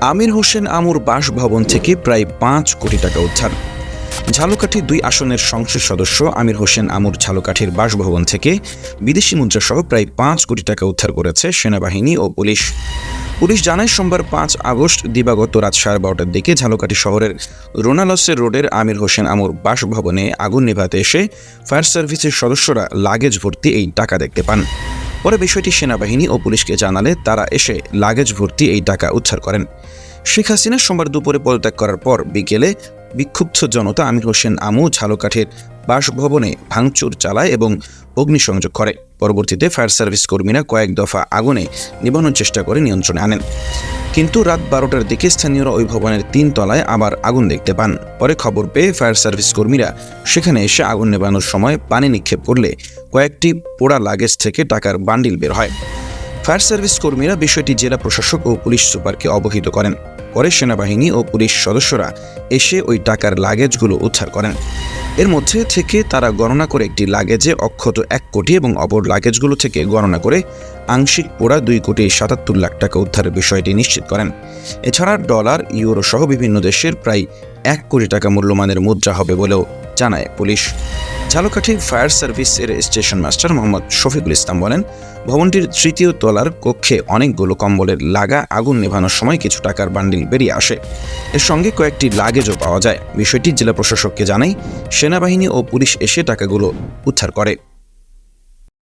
আমির হোসেন আমুর বাসভবন থেকে প্রায় পাঁচ কোটি টাকা উদ্ধার। ঝালকাঠি দুই আসনের সংসদ সদস্য আমির হোসেন আমুর ঝালকাঠির বাসভবন থেকে বিদেশি মুদ্রাসহ প্রায় পাঁচ কোটি টাকা উদ্ধার করেছে সেনাবাহিনী ও পুলিশ। পুলিশ জানায়, সোমবার পাঁচ আগস্ট দিবাগত রাত সাড়ে বারোটার দিকে ঝালকাঠি শহরের রোনালসের রোডের আমির হোসেন আমুর বাসভবনে আগুন নেভাতে এসে ফায়ার সার্ভিসের সদস্যরা লাগেজ ভর্তি এই টাকা দেখতে পান। পরে বিষয়টি সেনাবাহিনী ও পুলিশকে জানালে তারা এসে লাগেজ ভর্তি এই টাকা উদ্ধার করেন। শেখ হাসিনা সোমবার দুপুরে পদত্যাগ করার পর বিকেলে বিক্ষুব্ধ জনতা আমির হোসেন আমু ঝালকাঠের বাসভবনে ভাঙচুর চালায় এবং অগ্নিসংযোগ করে। পরবর্তীতে ফায়ার সার্ভিস কর্মীরা কয়েক দফা আগুনে নিবানোর চেষ্টা করে নিয়ন্ত্রণে আনেন। কিন্তু রাত বারোটার দিকে স্থানীয়রা ওই ভবনের তিন তলায় আবার আগুন দেখতে পান। পরে খবর পেয়ে ফায়ার সার্ভিস কর্মীরা সেখানে এসে আগুন নেবানোর সময় পানি নিক্ষেপ করলে কয়েকটি পোড়া লাগেজ থেকে টাকার বান্ডিল বের হয়। ফায়ার সার্ভিস কর্মীরা বিষয়টি জেলা প্রশাসক ও পুলিশ সুপারকে অবহিত করেন। পরে সেনাবাহিনী ও পুলিশ সদস্যরা এসে ওই টাকার লাগেজগুলো উদ্ধার করেন। এর মধ্যে থেকে তারা গণনা করে একটি লাগেজে অক্ষত এক কোটি এবং অপর লাগেজগুলো থেকে গণনা করে আংশিক পোড়া দুই কোটি সাতাত্তর লাখ টাকা উদ্ধারের বিষয়টি নিশ্চিত করেন। এছাড়া ডলার, ইউরো সহ বিভিন্ন দেশের প্রায় এক কোটি টাকা মূল্যমানের মুদ্রা হবে বলেও জানায় পুলিশ। ঝালকাঠি ফায়ার সার্ভিসের স্টেশন মাস্টার মোহাম্মদ শফিকুল ইসলাম বলেন, ভবনটির তৃতীয় তলার কক্ষে অনেকগুলো কম্বলের লাগা আগুন নেভানোর সময় কিছু টাকার বান্ডিল বেরিয়ে আসে। এর সঙ্গে কয়েকটি লাগেজও পাওয়া যায়। বিষয়টি জেলা প্রশাসককে জানাই সেনাবাহিনী ও পুলিশ এসে টাকাগুলো উদ্ধার করে।